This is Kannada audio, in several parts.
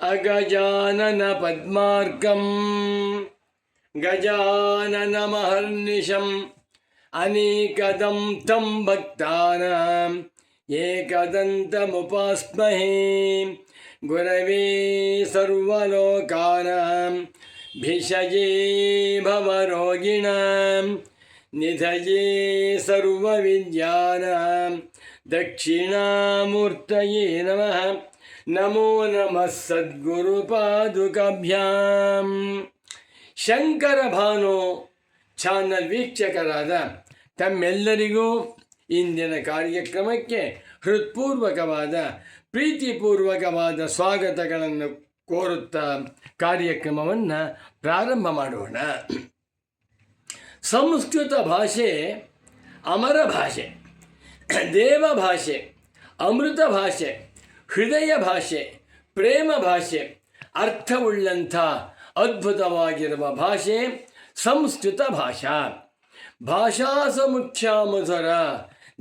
अगजानन पद्मार्कम् गजाननमहर्निशम् अनेकदं तं भक्तानाम् एकदन्तमुपास्महे। गुरवे सर्वलोकानां, भिषजे भवरोगिणां, निधये सर्वविद्यानां, दक्षिणामूर्तये नमः। ನಮೋ ನಮಃ ಸದ್ಗುರು ಪಾದುಕಾಭ್ಯಾಂ ಶಂಕರ ಭಾನು ಚಾನಲ್ ವೀಕ್ಷಕರಾದ ತಮ್ಮೆಲ್ಲರಿಗೂ ಇಂದಿನ ಕಾರ್ಯಕ್ರಮಕ್ಕೆ ಹೃತ್ಪೂರ್ವಕವಾದ, ಪ್ರೀತಿಪೂರ್ವಕವಾದ ಸ್ವಾಗತಗಳನ್ನು ಕೋರುತ್ತಾ ಕಾರ್ಯಕ್ರಮವನ್ನು ಪ್ರಾರಂಭ ಮಾಡೋಣ. ಸಂಸ್ಕೃತ ಭಾಷೆ, ಅಮರ ಭಾಷೆ, ದೇವ ಭಾಷೆ, ಅಮೃತ ಭಾಷೆ ಹೃದಯ ಭಾಷೆ, ಪ್ರೇಮ ಭಾಷೆ, ಅರ್ಥವುಳ್ಳಂಥ ಅದ್ಭುತವಾಗಿರುವ ಭಾಷೆ ಸಂಸ್ಕೃತ ಭಾಷಾ. ಭಾಷಾ ಸಮುಖ್ಯ ಮಧುರ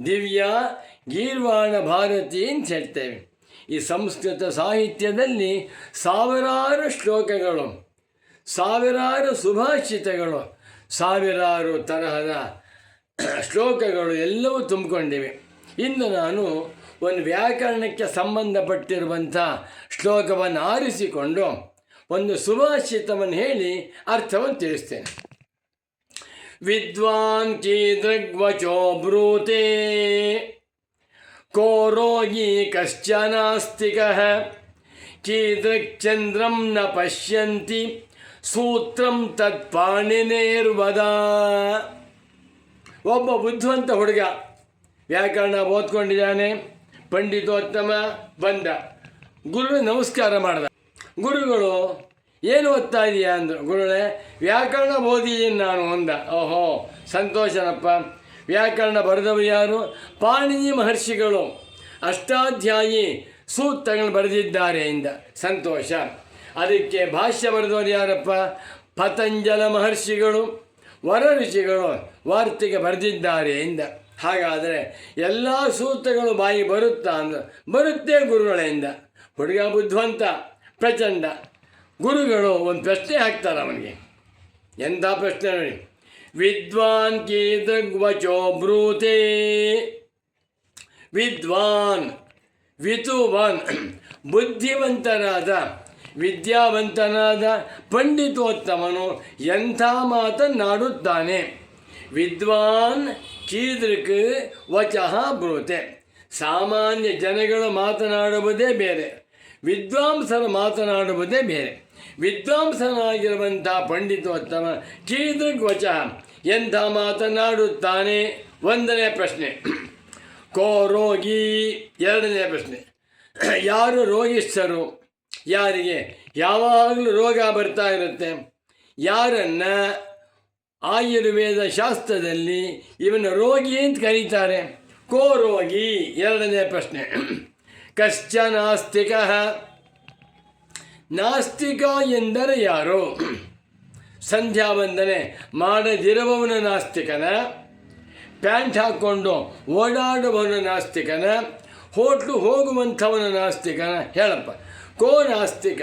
ದಿವ್ಯ ಗೀರ್ವಾಣ ಭಾರತಿ ಅಂತ ಹೇಳ್ತೇವೆ. ಈ ಸಂಸ್ಕೃತ ಸಾಹಿತ್ಯದಲ್ಲಿ ಸಾವಿರಾರು ಶ್ಲೋಕಗಳು, ಸಾವಿರಾರು ಸುಭಾಷಿತಗಳು, ಸಾವಿರಾರು ತರಹದ ಶ್ಲೋಕಗಳು ಎಲ್ಲವೂ ತುಂಬಿಕೊಂಡಿವೆ. ಇಂದು ನಾನು ಒಂದು ವ್ಯಾಕರಣಕ್ಕೆ ಸಂಬಂಧಪಟ್ಟಿರುವಂಥ ಶ್ಲೋಕವನ್ನು ಆರಿಸಿಕೊಂಡು ಒಂದು ಸುಭಾಷಿತವನ್ನು ಹೇಳಿ ಅರ್ಥವನ್ನು ತಿಳಿಸ್ತೇನೆ. ವಿದ್ವಾನ್ ಕೀದೃಗ್ವಚೋ ಬ್ರೂತೆ, ಕೋ ರೋಗಿ ಕಶ್ಚನಾಸ್ತಿಕ ಕೀದೃಕ್ಚಂದ್ರಂ ನ ಪಶ್ಯಂತಿ, ಸೂತ್ರಂ ತತ್ಪಾಣಿನೇರ್ವದ ಒಬ್ಬ ಬುದ್ಧಿವಂತ ಹುಡುಗ ವ್ಯಾಕರಣ ಓದ್ಕೊಂಡಿದ್ದಾನೆ. ಪಂಡಿತೋತ್ತಮ ಬಂದ. ಗುರು ನಮಸ್ಕಾರ ಮಾಡ್ದ. ಗುರುಗಳು, ಏನು ಓದ್ತಾ ಇದೆಯಾ ಅಂದರು. ಗುರುಗಳೇ, ವ್ಯಾಕರಣ ಓದಿದ್ದೀನಿ ನಾನು ಅಂದ. ಓಹೋ, ಸಂತೋಷನಪ್ಪ. ವ್ಯಾಕರಣ ಬರೆದವರು ಯಾರು? ಪಾಣಿನಿ ಮಹರ್ಷಿಗಳು. ಅಷ್ಟಾಧ್ಯಾಯಿ ಸೂಕ್ತಗಳು ಬರೆದಿದ್ದಾರೆ ಇಂದ. ಸಂತೋಷ. ಅದಕ್ಕೆ ಭಾಷ್ಯ ಬರೆದವರು ಯಾರಪ್ಪ? ಪತಂಜಲ ಮಹರ್ಷಿಗಳು ವರ ಋಷಿಗಳು ವಾರ್ತೆಗೆ ಬರೆದಿದ್ದಾರೆ ಇಂದ. ಹಾಗಾದರೆ ಎಲ್ಲ ಸೂತ್ರಗಳು ಬಾಯಿ ಬರುತ್ತಾ ಅಂದ. ಬರುತ್ತೆ ಗುರುಗಳಿಂದ. ಹುಡುಗ ಬುದ್ಧಿವಂತ, ಪ್ರಚಂಡ. ಗುರುಗಳು ಒಂದು ಪ್ರಶ್ನೆ ಹಾಕ್ತಾರೆ ಅವನಿಗೆ. ಎಂಥ ಪ್ರಶ್ನೆ ನೋಡಿ. ವಿದ್ವಾನ್ ಕೀದೃಗ್ವಚೋ ಬ್ರೂತೆ. ವಿದ್ವಾನ್, ವಿತುವಾನ್, ಬುದ್ಧಿವಂತನಾದ, ವಿದ್ಯಾವಂತನಾದ, ಪಂಡಿತೋತ್ತಮನು ಎಂಥ ಮಾತನ್ನಾಡುತ್ತಾನೆ. ವಿದ್ವಾನ್ ಕೀದೃಕ್ ವಚಃ ಬ್ರೂತೆ. ಸಾಮಾನ್ಯ ಜನಗಳು ಮಾತನಾಡುವುದೇ ಬೇರೆ. ವಿದ್ವಾಂಸರು ಮಾತನಾಡುವುದೇ ಬೇರೆ. ವಿದ್ವಾಂಸನಾಗಿರುವಂಥ ಪಂಡಿತೋತ್ತಮ ಕೀದೃಕ್ ವಚಃ ಎಂಥ ಮಾತನಾಡುತ್ತಾನೆ? ಒಂದನೇ ಪ್ರಶ್ನೆ. ಕೋ ರೋಗಿ? ಎರಡನೇ ಪ್ರಶ್ನೆ. ಯಾರು ರೋಗಿಷ್ಠರು? ಯಾರಿಗೆ? ಯಾವಾಗಲೂ ರೋಗ ಬರ್ತಾ ಇರುತ್ತೆ. ಯಾರನ್ನು? ಆಯುರ್ವೇದ ಶಾಸ್ತ್ರದಲ್ಲಿ ಇವನ ರೋಗಿ ಅಂತ ಕರೀತಾರೆ. ಕೋ ರೋಗಿ? ಎರಡನೇ ಪ್ರಶ್ನೆ. ಕಶ್ಚ ನಾಸ್ತಿಕ. ನಾಸ್ತಿಕ ಎಂದರೆ ಯಾರು? ಸಂಧ್ಯಾ ವಂದನೆ ಮಾಡದಿರುವವನ ನಾಸ್ತಿಕನ. ಪ್ಯಾಂಟ್ ಹಾಕ್ಕೊಂಡು ಓಡಾಡುವವನ ನಾಸ್ತಿಕನ. ಹೋಟ್ಲು ಹೋಗುವಂಥವನ ನಾಸ್ತಿಕನ. ಹೇಳಪ್ಪ. ಕೋ ನಾಸ್ತಿಕ?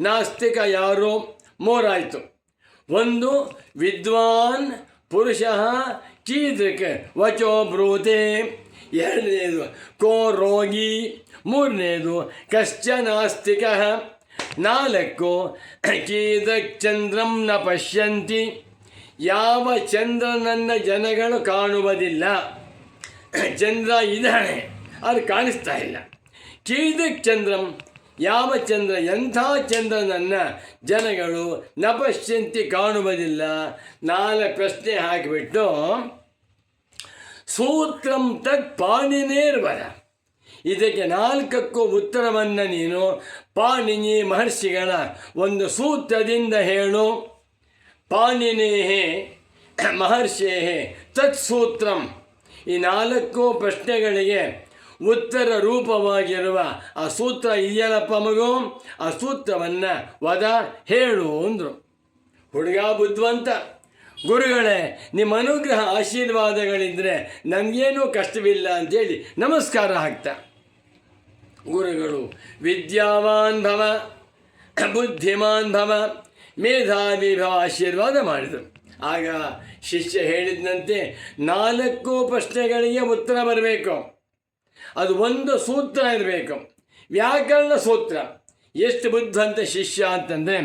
ನಾಸ್ತಿಕ ಯಾರು? ಮೂರಾಯಿತು. ಒಂದು ವಿದ್ವಾನ್ ಪುರುಷ ಕೀದೃಕ್ ವಚೋ ಬ್ರೂತೆ. ಎರಡನೇದು, ಕೋ ರೋಗಿ. ಮೂರನೇದು ಕಶ್ಚನಾಸ್ತಿಕ ನಾಲ್ಕು, ಕೀದೃಕ್ ಚಂದ್ರಂ ನ ಪಶ್ಯಂತಿ. ಯಾವ ಚಂದ್ರನನ್ನು ಜನಗಳು ಕಾಣುವುದಿಲ್ಲ. ಚಂದ್ರ ಇದ್ದಾನೆ ಅದು ಕಾಣಿಸ್ತಾ ಇಲ್ಲ. ಕೀದಕ್ ಚಂದ್ರಂ ಯಾವ ಚಂದ್ರ, ಎಂಥ ಚಂದ್ರನನ್ನು ಜನಗಳು ನಪಶ್ಯಂತಿ ಕಾಣುವುದಿಲ್ಲ? ನಾಳೆ ಪ್ರಶ್ನೆ ಹಾಕಿಬಿಟ್ಟು, ಸೂತ್ರಂ ತತ್ ಪಾಣಿನೇರ್ವರ ಇದಕ್ಕೆ ನಾಲ್ಕಕ್ಕೂ ಉತ್ತರವನ್ನು ನೀನು ಪಾಣಿನಿ ಮಹರ್ಷಿಗಳ ಒಂದು ಸೂತ್ರದಿಂದ ಹೇಳು. ಪಾಣಿನೇಹೇ ತತ್ ತತ್ಸೂತ್ರಂ. ಈ ನಾಲ್ಕು ಪ್ರಶ್ನೆಗಳಿಗೆ ಉತ್ತರ ರೂಪವಾಗಿರುವ ಆ ಸೂತ್ರ ಇದೆಯಲ್ಲಪ್ಪ ಮಗು, ಆ ಸೂತ್ರವನ್ನು ವದ, ಹೇಳು ಅಂದರು. ಹುಡುಗ ಬುದ್ಧಿವಂತ. ಗುರುಗಳೇ, ನಿಮ್ಮ ಅನುಗ್ರಹ ಆಶೀರ್ವಾದಗಳಿದ್ದರೆ ನಮಗೇನೂ ಕಷ್ಟವಿಲ್ಲ ಅಂತೇಳಿ ನಮಸ್ಕಾರ ಹಾಕ್ತಾ. ಗುರುಗಳು, ವಿದ್ಯಾವಾನ್ ಭವ, ಬುದ್ಧಿಮಾನ್ ಭವ, ಮೇಧಾವಿ ಭವ ಆಶೀರ್ವಾದ ಮಾಡಿದರು. ಆಗ ಶಿಷ್ಯ ಹೇಳಿದಂತೆ ನಾಲ್ಕು ಪ್ರಶ್ನೆಗಳಿಗೆ ಉತ್ತರ ಬರಬೇಕು. ಅದು ಒಂದು ಸೂತ್ರ ಇರಬೇಕು. ವ್ಯಾಕರಣ ಸೂತ್ರ. ಎಷ್ಟು ಬುದ್ಧಂತ ಶಿಷ್ಯ ಅಂತಂದರೆ,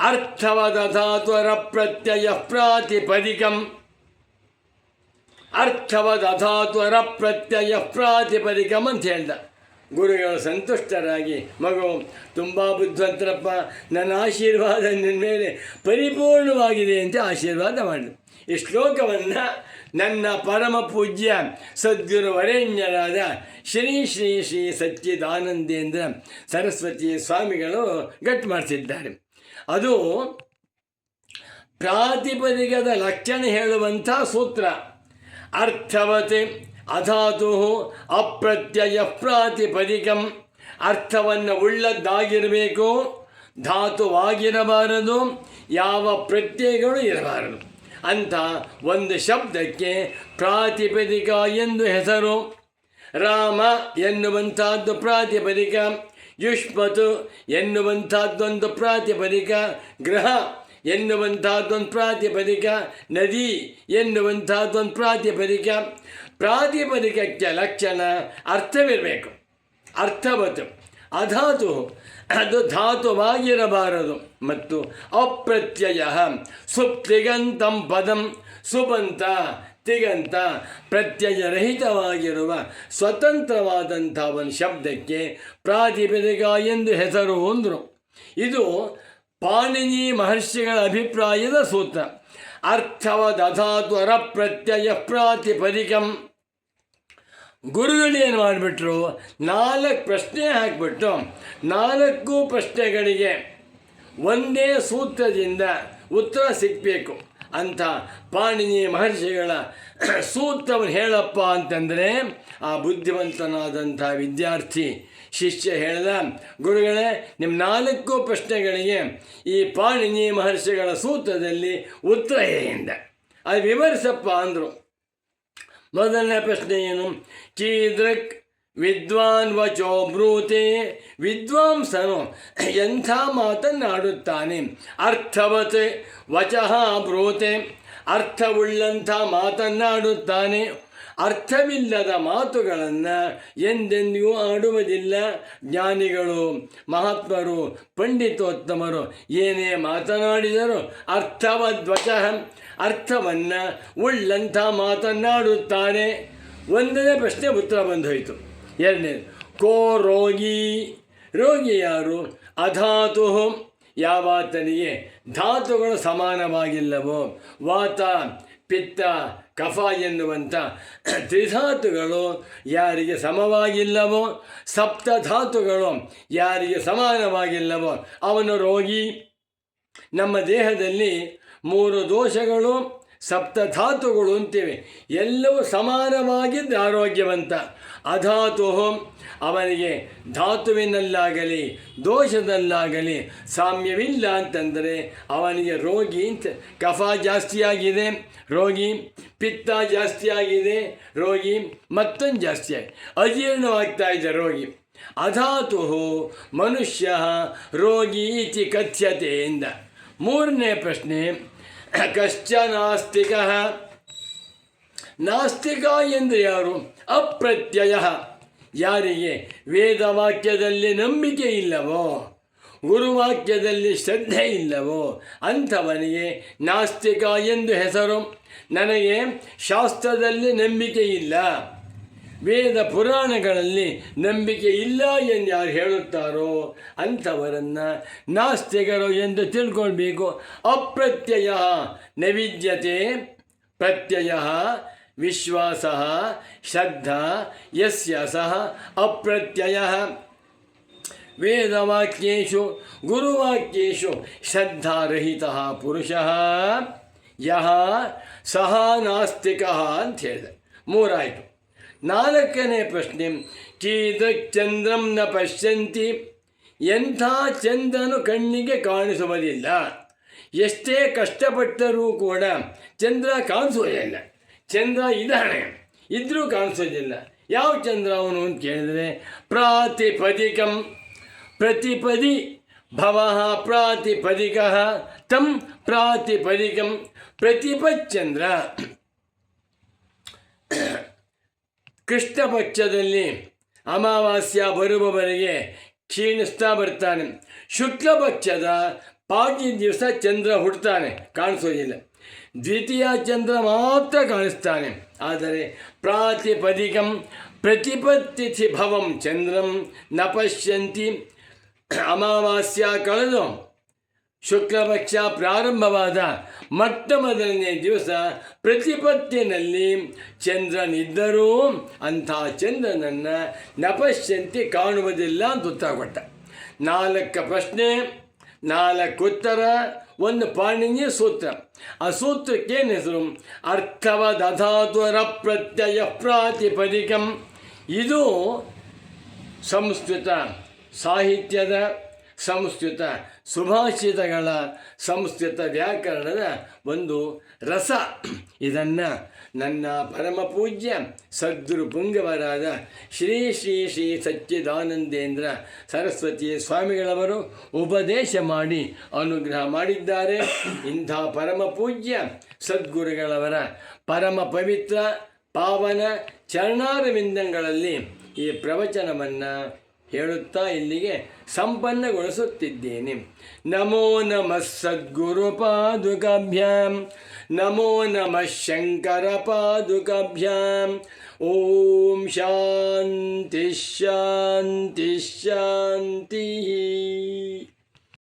ಅರ್ಥವಾದ ಧಾತ್ವರ ಪ್ರತ್ಯಯ ಪ್ರಾತಿಪದಿಕಂ. ಅರ್ಥವದ ಧಾತುರ ಪ್ರತ್ಯಯ ಪ್ರಾತಿಪದಿಕಂ ಅಂತ ಹೇಳ್ದ. ಗುರುಗಳು ಸಂತುಷ್ಟರಾಗಿ, ಮಗು, ತುಂಬ ಬುದ್ಧಿವಂತರಪ್ಪ, ನನ್ನ ಆಶೀರ್ವಾದ ನಿನ್ನ ಮೇಲೆ ಪರಿಪೂರ್ಣವಾಗಿದೆ ಅಂತ ಆಶೀರ್ವಾದ ಮಾಡಿದೆ ಈ ಶ್ಲೋಕವನ್ನು ನನ್ನ ಪರಮ ಪೂಜ್ಯ ಸದ್ಗುರು ವರೇಣ್ಯರಾದ ಶ್ರೀ ಶ್ರೀ ಶ್ರೀ ಸಚ್ಚಿದಾನಂದೇಂದ್ರ ಸರಸ್ವತಿ ಸ್ವಾಮಿಗಳು ಗಟ್ಟು ಮಾಡಿಸಿದ್ದಾರೆ. ಅದು ಪ್ರಾತಿಪದಿಕದ ಲಕ್ಷಣ ಹೇಳುವಂಥ ಸೂತ್ರ. ಅರ್ಥವತ್ ಅಧಾತು ಅಪ್ರತ್ಯಯ ಪ್ರಾತಿಪದಿಕಂ. ಅರ್ಥವನ್ನು ಉಳ್ಳದ್ದಾಗಿರಬೇಕು. ಧಾತುವಾಗಿರಬಾರದು. ಯಾವ ಪ್ರತ್ಯಯಗಳು ಇರಬಾರದು. ಅಂತ ಒಂದು ಶಬ್ದಕ್ಕೆ ಪ್ರಾತಿಪದಿಕ ಎಂದು ಹೆಸರು. ರಾಮ ಎನ್ನುವಂಥದ್ದು ಪ್ರಾತಿಪದಿಕ. ಯುಷ್ಮತು ಎನ್ನುವಂಥದ್ದೊಂದು ಪ್ರಾತಿಪದಿಕ. ಗ್ರಹ ಎನ್ನುವಂಥದ್ದೊಂದು ಪ್ರಾತಿಪದಿಕ. ನದಿ ಎನ್ನುವಂಥದ್ದೊಂದು ಪ್ರಾತಿಪದಿಕ. ಪ್ರಾತಿಪದಿಕಕ್ಕೆ ಲಕ್ಷಣ ಅರ್ಥವಿರಬೇಕು. ಅರ್ಥವತ್ತು ಅಧಾತು. ಅದು ಧಾತುವಾಗಿರಬಾರದು. ಮತ್ತು ಅಪ್ರತ್ಯಯ. ಸುಪ್ತಿಗಂತಂ ಪದಂ. ಸುಬಂತ, ತಿಗಂತ, ಪ್ರತ್ಯಯರಹಿತವಾಗಿರುವ ಸ್ವತಂತ್ರವಾದಂಥ ಒಂದು ಶಬ್ದಕ್ಕೆ ಪ್ರಾತಿಪದಿಕ ಎಂದು ಹೆಸರು ಹೊಂದರು. ಇದು ಪಾಣಿನಿ ಮಹರ್ಷಿಗಳ ಅಭಿಪ್ರಾಯದ ಸೂತ್ರ. ಅರ್ಥವದಧಾತು ಅರಪ್ರತ್ಯಯ ಪ್ರಾತಿಪದಿಕಂ. ಗುರುಗಳು ಏನು ಮಾಡಿಬಿಟ್ರು? ನಾಲ್ಕು ಪ್ರಶ್ನೆ ಹಾಕಿಬಿಟ್ಟು ನಾಲ್ಕು ಪ್ರಶ್ನೆಗಳಿಗೆ ಒಂದೇ ಸೂತ್ರದಿಂದ ಉತ್ತರ ಸಿಗಬೇಕು ಅಂತ ಪಾಣಿನಿ ಮಹರ್ಷಿಗಳ ಸೂತ್ರವನ್ನು ಹೇಳಪ್ಪ ಅಂತಂದರೆ ಆ ಬುದ್ಧಿವಂತನಾದಂಥ ವಿದ್ಯಾರ್ಥಿ ಶಿಷ್ಯ ಹೇಳಿದ, ಗುರುಗಳೇ ನಿಮ್ಮ ನಾಲ್ಕು ಪ್ರಶ್ನೆಗಳಿಗೆ ಈ ಪಾಣಿನಿ ಮಹರ್ಷಿಗಳ ಸೂತ್ರದಲ್ಲಿ ಉತ್ತರ ಏನಿದೆ ಅದು ವಿವರಿಸಪ್ಪ ಅಂದರು. ಮೊದಲನೇ ಪ್ರಶ್ನೆ ಏನು ಕೀದೃಕ್ ವಿದ್ವಾನ್ ವಚೋ ಬ್ರೂತೆ, ವಿದ್ವಾಂಸನು ಎಂಥ ಮಾತನ್ನಾಡುತ್ತಾನೆ? ಅರ್ಥವತ್ ವಚಃ ಬ್ರೂತೆ, ಅರ್ಥವುಳ್ಳಂಥ ಮಾತನ್ನಾಡುತ್ತಾನೆ? ಅರ್ಥವಿಲ್ಲದ ಮಾತುಗಳನ್ನು ಎಂದೆಂದಿಗೂ ಆಡುವುದಿಲ್ಲ. ಜ್ಞಾನಿಗಳು, ಮಹಾತ್ಮರು, ಪಂಡಿತೋತ್ತಮರು ಏನೇ ಮಾತನಾಡಿದರು ಅರ್ಥವದ್ವಚಃ ಅರ್ಥವನ್ನು ಉಳ್ಳಂಥ ಮಾತನ್ನಾಡುತ್ತಾನೆ. ಒಂದನೇ ಪ್ರಶ್ನೆ ಉತ್ತರ ಬಂದೋಯಿತು. ಎರಡನೇ, ಕೋ ರೋಗಿ? ರೋಗಿ ಯಾರು? ಅಧಾತು ಯಾವಾತನಿಗೆ ಧಾತುಗಳು ಸಮಾನವಾಗಿಲ್ಲವೋ. ವಾತ, ಪಿತ್ತ, ಕಫ ಎನ್ನುವಂಥ ತ್ರಿಧಾತುಗಳು ಯಾರಿಗೆ ಸಮವಾಗಿಲ್ಲವೋ. ಸಪ್ತಧಾತುಗಳು ಯಾರಿಗೆ ಸಮಾನವಾಗಿಲ್ಲವೋ. ಅವನು ರೋಗಿ. ನಮ್ಮ ದೇಹದಲ್ಲಿ ಮೂರು ದೋಷಗಳು, ಸಪ್ತಧಾತುಗಳು ಅಂತಿವೆ. ಎಲ್ಲವೂ ಸಮಾನವಾಗಿದ್ದು ಆರೋಗ್ಯವಂತ. ಅಧಾತು ಅವನಿಗೆ ಧಾತುವಿನಲ್ಲಾಗಲಿ, ದೋಷದಲ್ಲಾಗಲಿ ಸಾಮ್ಯವಿಲ್ಲ ಅಂತಂದರೆ ಅವನಿಗೆ ರೋಗಿ ಅಂತ ಕಫ ಜಾಸ್ತಿಯಾಗಿದೆ, ರೋಗಿ ಪಿತ್ತ ಜಾಸ್ತಿಯಾಗಿದೆ, ರೋಗಿ ಮತ್ತೊಂದು ಜಾಸ್ತಿ ಆಗಿದೆ ಅಜೀರ್ಣವಾಗ್ತಾ ಇದೆ ರೋಗಿ. ಅಧಾತು ಮನುಷ್ಯ ರೋಗಿ ಇತಿ ಕಥ್ಯತೆಯಿಂದ ಮೂರನೇ ಪ್ರಶ್ನೆ ಕಶ್ಚ ನಾಸ್ತಿಕ ನಾಸ್ತಿಕ ಎಂದು ಯಾರು? ಅಪ್ರತ್ಯಯ. ಯಾರಿಗೆ? ವೇದವಾಕ್ಯದಲ್ಲಿ ನಂಬಿಕೆ ಇಲ್ಲವೋ? ಗುರುವಾಕ್ಯದಲ್ಲಿ ಶ್ರದ್ಧೆ ಇಲ್ಲವೋ? ಅಂಥವನಿಗೆ ನಾಸ್ತಿಕ ಎಂದು ಹೆಸರು. ನನಗೆ ಶಾಸ್ತ್ರದಲ್ಲಿ ನಂಬಿಕೆ ಇಲ್ಲ. ವೇದ ಪುರಾಣಗಳಲ್ಲಿ ನಂಬಿಕೆ ಇಲ್ಲ ಎಂದು ಯಾರು ಹೇಳುತ್ತಾರೋ ಅಂಥವರನ್ನು ನಾಸ್ತಿಕರು ಎಂದು ತಿಳ್ಕೊಳ್ಬೇಕು. ಅಪ್ರತ್ಯಯ ನೈವಿದ್ಯತೆ, ಪ್ರತ್ಯಯ ವಿಶ್ವಾಸ, ಶ್ರದ್ಧಾ ಯಸ್ಯ ಸಹ ಅಪ್ರತ್ಯಯ. ವೇದವಾಕ್ಯು ಗುರುವಾಕ್ಯು ಶ್ರದ್ಧಾರಹಿತ ಪುರುಷ. ಯಹ ಸಹ ನಾಸ್ತಿಕ ಅಂತ ಹೇಳಿದೆ. ಮೂರಾಯಿತು. ನಾಲ್ಕನೇ ಪ್ರಶ್ನೆ ಚಂದ್ರಂ ನ ಪಶ್ಯಂತಿ, ಎಂಥ ಚಂದ್ರನು ಕಣ್ಣಿಗೆ ಕಾಣಿಸುವುದಿಲ್ಲ. ಎಷ್ಟೇ ಕಷ್ಟಪಟ್ಟರೂ ಕೂಡ ಚಂದ್ರ ಕಾಣಿಸೋದಿಲ್ಲ ಚಂದ್ರ ಇದ್ದಾನೆ, ಇದ್ರೂ ಕಾಣಿಸೋದಿಲ್ಲ ಯಾವ ಚಂದ್ರ ಅವನು ಅಂತ ಕೇಳಿದರೆ, ಪ್ರಾತಿಪದಿಕಂ ಪ್ರತಿಪದಿ ಭವ ಪ್ರಾತಿಪದಿಕ ತಂ ಪ್ರಾತಿಪದಿಕಂ ಪ್ರತಿಪಚ್ಚಂದ್ರ ಕೃಷ್ಣ ಪಕ್ಷದಲ್ಲಿ ಅಮಾವಾಸ್ಯ ಬರುವವರೆಗೆ ಕ್ಷೀಣಿಸ್ತಾ ಬರ್ತಾನೆ. ಶುಕ್ಲ ಪಕ್ಷದ ದಿವಸ ಚಂದ್ರ ಹುಡ್ತಾನೆ ಕಾಣಿಸೋದಿಲ್ಲ. ದ್ವಿತೀಯ ಚಂದ್ರ ಮಾತ್ರ ಕಾಣಿಸ್ತಾನೆ. ಆದರೆ ಪ್ರಾತಿಪದಿಕಂ ಪ್ರತಿಪತ್ತಿಥಿ ಭವಂ ಚಂದ್ರಂ ನ ಪಶ್ಯಂತಿ ಅಮಾವಾಸ್ಯ ಕಳೆದು ಶುಕ್ಲಪಕ್ಷ ಪ್ರಾರಂಭವಾದ ಮೊಟ್ಟ ಮೊದಲನೇ ದಿವಸ ಪ್ರತಿಪತ್ತಿನಲ್ಲಿ ಚಂದ್ರನಿದ್ದರೂ ಅಂಥ ಚಂದ್ರನನ್ನು ನಪಶ್ಯಂತಿ ಕಾಣುವುದಿಲ್ಲ ಅಂತ ಉತ್ತರ ಕೊಟ್ಟ. ನಾಲ್ಕು ಪ್ರಶ್ನೆ, ನಾಲ್ಕು ಉತ್ತರ, ಒಂದು ಪಾಣಿನಿಯ ಸೂತ್ರ. ಆ ಸೂತ್ರಕ್ಕೇನು ಹೆಸರು? ಅರ್ಥವ ದಧಾತುರ ಪ್ರತ್ಯಯ ಪ್ರಾತಿಪದಿಕಂ. ಇದು ಸಂಸ್ಕೃತ ಸಾಹಿತ್ಯದ ಸಂಸ್ಕೃತ ಸುಭಾಷಿತಗಳ ಸಂಸ್ಕೃತ ವ್ಯಾಕರಣದ ಒಂದು ರಸ. ಇದನ್ನು ನನ್ನ ಪರಮ ಪೂಜ್ಯ ಸದ್ಗುರು ಪುಂಗವರಾದ ಶ್ರೀ ಶ್ರೀ ಶ್ರೀ ಸಚ್ಚಿದಾನಂದೇಂದ್ರ ಸರಸ್ವತಿ ಸ್ವಾಮಿಗಳವರು ಉಪದೇಶ ಮಾಡಿ ಅನುಗ್ರಹ ಮಾಡಿದ್ದಾರೆ. ಇಂಥ ಪರಮ ಪೂಜ್ಯ ಸದ್ಗುರುಗಳವರ ಪರಮ ಪವಿತ್ರ ಪಾವನ ಚರಣಾರವಿಂದಗಳಲ್ಲಿ ಈ ಪ್ರವಚನವನ್ನು ಹೇಳುತ್ತಾ ಇಲ್ಲಿಗೆ ಸಂಪನ್ನಗೊಳಿಸುತ್ತಿದ್ದೇನೆ. ನಮೋ ನಮಃ ಸದ್ಗುರು ಪಾದುಕಾಭ್ಯಾಂ ನಮೋ ನಮಃ ಶಂಕರ ಪಾದುಕಾಭ್ಯಾಂ ಓಂ ಶಾಂತಿ ಶಾಂತಿ ಶಾಂತಿ.